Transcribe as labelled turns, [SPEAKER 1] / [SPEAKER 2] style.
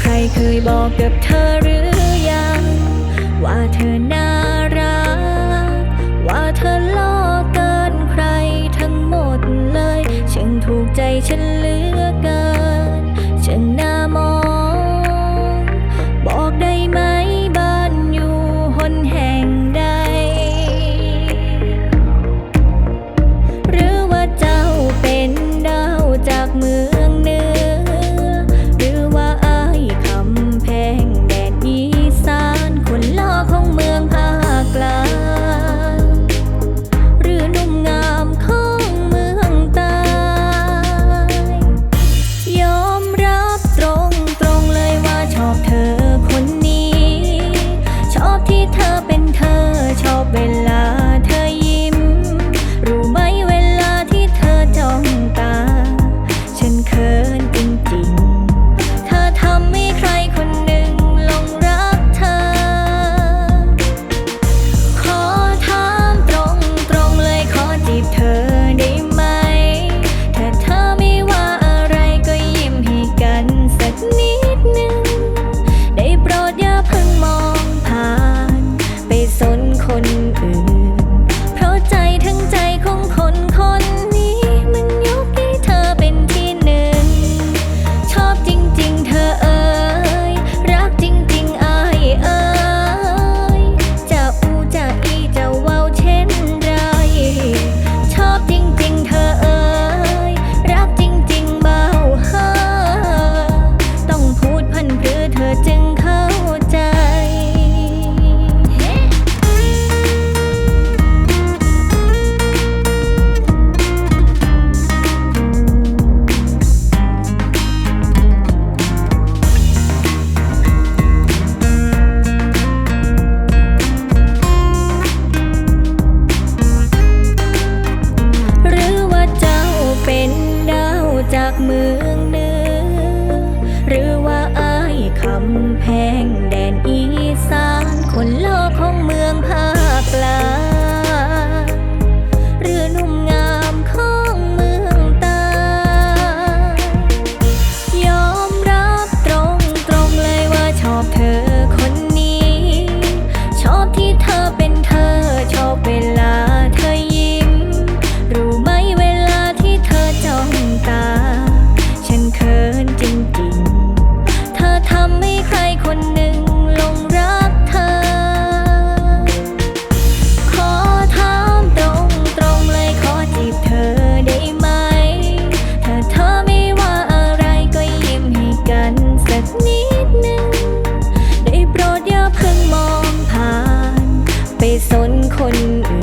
[SPEAKER 1] ใครเคยบอกกับเธอหรือยัง ว่าเธอน่ารัก ว่าเธอล่อเกินใครทั้งหมดเลยช่าถูกใจฉันเลย แพ้ คนอื่น